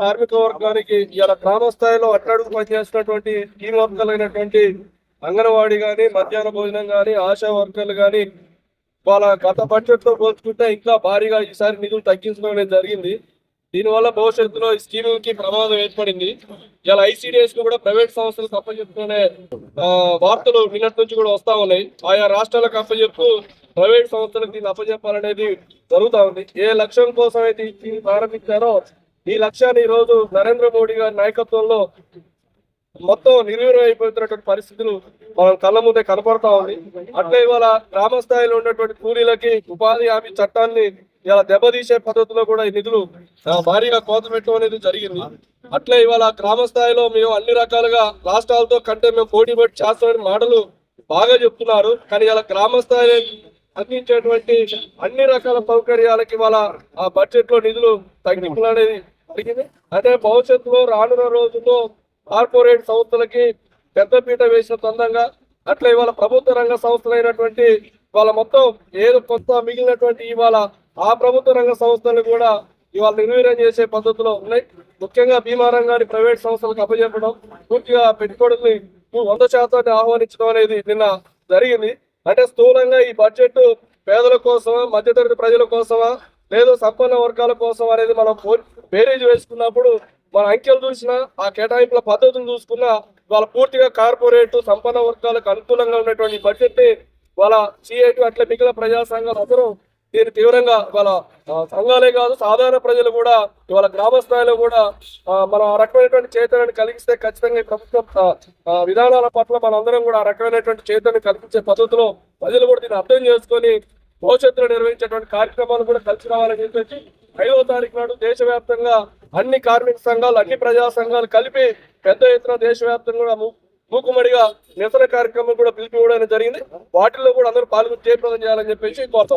కార్మిక వర్గానికి ఇలా గ్రామ స్థాయిలో అట్టడుగు పనిచేస్తున్నటువంటి టీం వర్కర్లు అయినటువంటి అంగన్వాడీ కానీ మధ్యాహ్న భోజనం కానీ ఆశా వర్కర్లు కానీ వాళ్ళ గత బడ్జెట్తో పోల్చుకుంటే ఇంకా భారీగా ఈసారి నిధులు తగ్గించడం అనేది జరిగింది. దీనివల్ల భవిష్యత్తులో ఈ స్కీములకి ప్రమాదం ఏర్పడింది. ఇలా ఐసీడీఎస్ కూడా ప్రైవేట్ సంస్థలకు అప్పచెప్తునే వార్తలు నిన్నటి నుంచి కూడా వస్తా ఉన్నాయి. ఆయా రాష్ట్రాలకు అప్పచెప్తూ ప్రైవేట్ సంస్థలకు దీన్ని అప్పచెప్పాలనేది జరుగుతా ఉంది. ఏ లక్ష్యం కోసం అయితే ఈ స్కీమ్ ప్రారంభించారో ఈ లక్ష్యాన్ని ఈరోజు రోజు నరేంద్ర మోడీ గారి నాయకత్వంలో మొత్తం నిర్వీర్యం అయిపోతున్నటువంటి పరిస్థితులు మనం కళ్ళ ముందే కనపడతా ఉంది. అట్లే ఇవాళ గ్రామ స్థాయిలో ఉన్నటువంటి కూలీలకి ఉపాధి హామీ చట్టాన్ని ఇలా దెబ్బతీసే పద్ధతిలో కూడా ఈ నిధులు భారీగా కోత పెట్టడం అనేది జరిగింది. అట్లే ఇవాళ గ్రామ స్థాయిలో మేము అన్ని రకాలుగా రాష్ట్రాలతో కంటే మేము పోటీ పోటీ చేస్తామని మాటలు బాగా చెప్తున్నారు. కానీ ఇలా గ్రామ స్థాయిలో అందించేటువంటి అన్ని రకాల సౌకర్యాలకి ఇవాళ ఆ బడ్జెట్లో నిధులు తగ్గింపులు అనేది జరిగింది. అంటే భవిష్యత్తులో రానున్న రోజుల్లో కార్పొరేట్ సంస్థలకి పెద్దపీట వేసిన తొందరగా అట్లా ఇవాళ ప్రభుత్వ రంగ సంస్థలైనటువంటి ఇవాళ మొత్తం ఏదో కొత్త మిగిలినటువంటి ఇవాళ ఆ ప్రభుత్వ రంగ సంస్థలు కూడా ఇవాళ నిర్వీర్యం చేసే పద్ధతిలో ఉన్నాయి. ముఖ్యంగా బీమా రంగాన్ని ప్రైవేట్ సంస్థలకు అప్పచెప్పడం పూర్తిగా పెట్టుబడుల్ని వంద శాతాన్ని ఆహ్వానించడం అనేది నిన్న జరిగింది. అంటే స్థూలంగా ఈ బడ్జెట్ పేదల కోసమా మధ్యతరగతి ప్రజల కోసమా లేదు సంపన్న వర్గాల కోసం అనేది మనం బేరేజ్ వేసుకున్నప్పుడు మన అంకెలు చూసినా ఆ కేటాయింపుల పద్ధతులు చూసుకున్నా వాళ్ళ పూర్తిగా కార్పొరేట్ సంపన్న వర్గాలకు అనుకూలంగా ఉన్నటువంటి బడ్జెట్ వాళ్ళ సిఐటి అట్లా మిగిలిన ప్రజా సంఘాలు అందరూ దీన్ని తీవ్రంగా వాళ్ళ సంఘాలే కాదు సాధారణ ప్రజలు కూడా ఇవాళ గ్రామ స్థాయిలో కూడా మనం ఆ రకమైనటువంటి చైతన్యాన్ని కలిగిస్తే ఖచ్చితంగా ప్రభుత్వ విధానాల పట్ల మనందరం కూడా ఆ రకమైనటువంటి చైతన్యం కల్పించే పద్ధతిలో ప్రజలు కూడా దీన్ని అర్థం చేసుకొని భవిష్యత్తులో నిర్వహించేటువంటి కార్యక్రమాలు కూడా కలిసి రావాలని చెప్పేసి ఐదవ తారీఖు నాడు దేశవ్యాప్తంగా అన్ని కార్మిక సంఘాలు అన్ని ప్రజా సంఘాలు కలిపి పెద్ద ఎత్తున దేశవ్యాప్తంగా కూడా ము- నిరసన కార్యక్రమం కూడా పిలిపివ్వడం జరిగింది. వాటిల్లో కూడా అందరూ పాల్గొని జయప్రదం చేయాలని చెప్పేసి కోరుతా